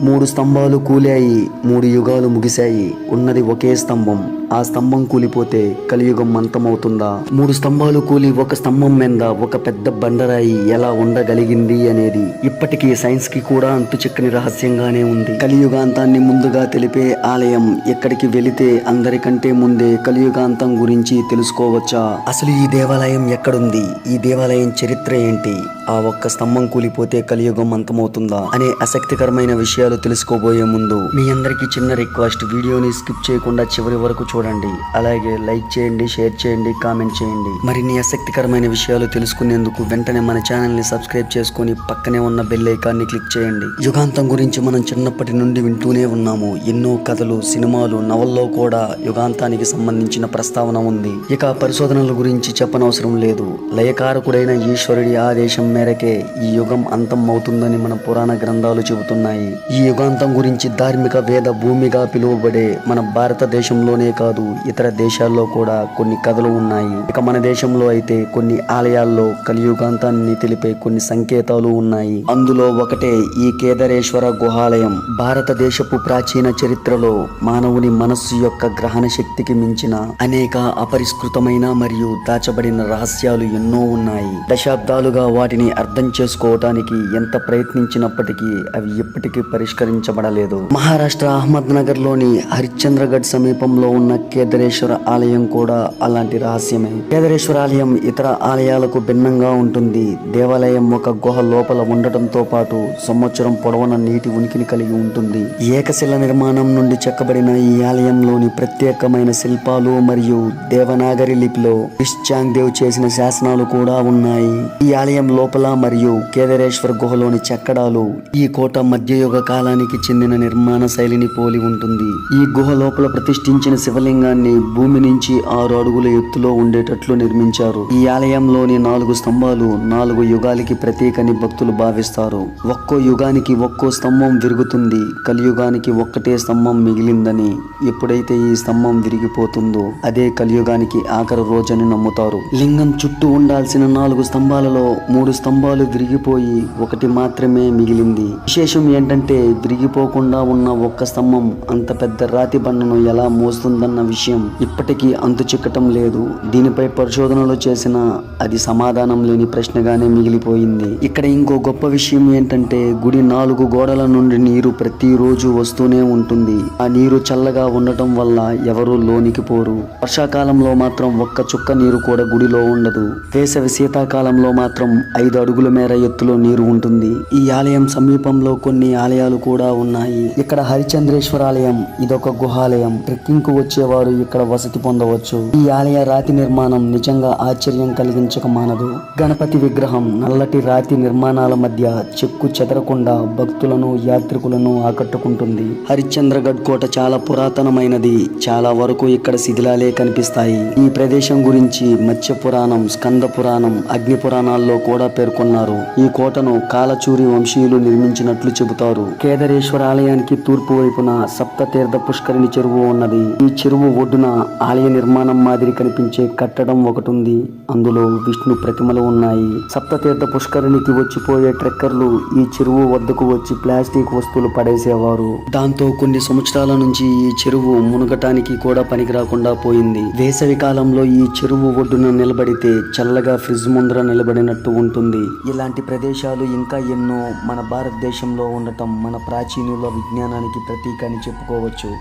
మూడు స్తంభాలు కూలాయి మూడు యుగాలు ముగిశాయి. ఉన్నది ఒకే స్తంభం. ఆ స్తంభం కూలిపోతే కలియుగం అంతమవుతుందా? మూడు స్తంభాలు కూలి ఒక స్తంభం మీద ఒక పెద్ద బండరాయి ఎలా ఉండగలిగింది అనేది ఇప్పటికీ సైన్స్కి కూడా అంతు చిక్కని రహస్యంగానే ఉంది. కలియుగాంతాన్ని ముందుగా తెలిపే ఆలయం ఎక్కడికి వెళితే అందరికంటే ముందే కలియుగాంతం గురించి తెలుసుకోవచ్చా? అసలు ఈ దేవాలయం ఎక్కడుంది? ఈ దేవాలయం చరిత్ర ఏంటి? ఆ ఒక్క స్తంభం కూలిపోతే కలియుగం అంతమవుతుందా? అనే ఆసక్తికరమైన విషయాలు తెలుసుకోబోయే ముందు మీ అందరికీ చిన్న రిక్వెస్ట్. వీడియోని స్కిప్ చేయకుండా చివరి వరకు చూడండి. అలాగే లైక్ చేయండి షేర్ చేయండి కామెంట్ చేయండి. మరిన్ని ఆసక్తికరమైన విషయాలు తెలుసుకునేందుకు వెంటనే మన ఛానల్ని సబ్స్క్రైబ్ చేసుకొని పక్కనే ఉన్న బెల్ ఐకాన్ని క్లిక్ చేయండి. యుగాంతం గురించి మనం చిన్నప్పటి నుండి వింటూనే ఉన్నాము. ఎన్నో కథలు సినిమాలు నవల్లో కూడా యుగాంతానికి సంబంధించిన ప్రస్తావన ఉంది. ఇక పరిశోధనల గురించి చెప్పనవసరం లేదు. లయకారకుడైన ఈశ్వరుడి ఆదేశం మేరకే ఈ యుగం అంతం అవుతుందని మన పురాణ గ్రంథాలు చెబుతున్నాయి. ఈ యుగాంతం గురించి ధార్మిక వేద భూమిగా పిలువబడే మన భారతదేశంలోనే కాదు ఇతర దేశాల్లో కూడా కొన్ని కథలు ఉన్నాయి. ఇక మన దేశంలో అయితే కొన్ని ఆలయాల్లో కలియుగాంతాన్ని తెలిపే కొన్ని సంకేతాలు ఉన్నాయి. అందులో ఒకటే ఈ కేదారేశ్వర గుహాలయం. భారతదేశపు ప్రాచీన చరిత్రలో మానవుని మనస్సు యొక్క గ్రహణ శక్తికి మించిన అనేక అపరిష్కృతమైన మరియు దాచబడిన రహస్యాలు ఎన్నో ఉన్నాయి. దశాబ్దాలుగా వాటిని అర్థం చేసుకోవటానికి ఎంత ప్రయత్నించినప్పటికీ అవి ఎప్పటికీ పరిష్కరించబడలేదు. మహారాష్ట్ర అహ్మద్ నగర్లోని హరిశ్చంద్రగఢ్ సమీపంలో ఉన్న కేదారేశ్వర ఆలయం కూడా అలాంటి రహస్యమే. కేదారేశ్వర ఆలయం ఇతర ఆలయాలకు భిన్నంగా ఉంటుంది. దేవాలయం ఒక గుహ లోపల ఉండటంతో పాటు సంవత్సరం పొడవున నీటి ఉనికిని కలిగి ఉంటుంది. ఏకశిల నిర్మాణం నుండి చెక్కబడిన ఈ ఆలయంలోని ప్రత్యేకమైన శిల్పాలు మరియు దేవనాగరి లిపిలో క్రిశ్చాంగ్ దేవ్ చేసిన శాసనాలు కూడా ఉన్నాయి. ఈ ఆలయం లోపల మరియు కేదారేశ్వర గుహలోని చెక్కడాలు ఈ కోట మధ్యయుగ కాలానికి చెందిన నిర్మాణ శైలిని పోలి ఉంటుంది. ఈ గుహ లోపల ప్రతిష్ఠించిన శివలింగాన్ని భూమి నుంచి ఆరు అడుగుల ఎత్తులో ఉండేటట్లు నిర్మించారు. ఈ ఆలయంలోని నాలుగు స్తంభాలు నాలుగు యుగాలకి ప్రతీకని భక్తులు భావిస్తారు. ఒక్కో యుగానికి ఒక్కో స్తంభం విరుగుతుంది. కలియుగానికి ఒక్కటే స్తంభం మిగిలిందని ఎప్పుడైతే ఈ స్తంభం విరిగిపోతుందో అదే కలియుగానికి ఆఖరి రోజని నమ్ముతారు. లింగం చుట్టూ ఉండాల్సిన నాలుగు స్తంభాలలో మూడు స్తంభాలు విరిగిపోయి ఒకటి మాత్రమే మిగిలింది. విశేషం ఏంటంటే విరిగిపోకుండా ఉన్న ఒక్క స్తంభం అంత పెద్ద రాతి బండను ఎలా మోస్తుందన్న విషయం ఇప్పటికీ అంతు చిక్కటం లేదు. దీనిపై పరిశోధనలు చేసిన అది సమాధానం లేని ప్రశ్నగానే మిగిలిపోయింది. ఇక్కడ ఇంకో గొప్ప విషయం ఏంటంటే గుడి నాలుగు గోడల నుండి నీరు ప్రతిరోజు వస్తూనే ఉంటుంది. ఆ నీరు చల్లగా ఉండటం వల్ల ఎవరూ లోనికి పోరు. వర్షాకాలంలో మాత్రం ఒక్క చుక్క నీరు కూడా గుడిలో ఉండదు. వేసవి శీతాకాలంలో మాత్రం ఐదు అడుగుల మేర ఎత్తులో నీరు ఉంటుంది. ఈ ఆలయం సమీపంలో కొన్ని ఆలయాలు కూడా ఉన్నాయి. ఇక్కడ హరిచంద్రేశ్వర ఆలయం ఇదొక గుహాలయం. ట్రెక్కింగ్కు వచ్చేవారు ఇక్కడ వసతి పొందవచ్చు. ఈ ఆలయ రాతి నిర్మాణం నిజంగా ఆశ్చర్యం కలిగించక మానదు. గణపతి విగ్రహం నల్లటి రాతి నిర్మాణాల మధ్య చెక్కు చెదరకుండా భక్తులను యాత్రికులను ఆకట్టుకుంటుంది. హరిశ్చంద్రగఢ్ కోట చాలా పురాతనమైనది. చాలా వరకు ఇక్కడ శిథిలాలే కనిపిస్తాయి. ఈ ప్రదేశం గురించి మత్స్య పురాణం స్కంద పురాణం అగ్ని పురాణాల్లో కూడా పేర్కొన్నారు. ఈ కోటను కాలచూరి వంశీయులు నిర్మించినట్లు చెబుతారు. కేదారేశ్వర ఆలయానికి తూర్పు వైపున సప్త తీర్థ పుష్కరిణి చెరువు ఉన్నది. ఈ చెరువు ఒడ్డున ఆలయ నిర్మాణం మాదిరి కనిపించే కట్టడం ఒకటి ఉంది అందులో విష్ణు ప్రతిమలు ఉన్నాయి. సప్త తీర్థ పుష్కరిణికి వచ్చిపోయే ట్రెక్కర్లు ఈ చెరువు వద్దకు వచ్చి ప్లాస్టిక్ వస్తువులు పడేసేవారు. దాంతో కొన్ని సంవత్సరాల నుంచి ఈ చెరువు మునగటానికి కూడా పనికి రాకుండా పోయింది. వేసవి కాలంలో ఈ చెరువు ఒడ్డున నిలబడితే చల్లగా ఫ్రిడ్జ్ ముందర నిలబడినట్టు ఉంటుంది. ఇలాంటి ప్రదేశాలు ఇంకా ఎన్నో మన భారతదేశంలో ఉండటం మన ప్రాచీనుల విజ్ఞానానికి ప్రతీక అని చెప్పుకోవచ్చు.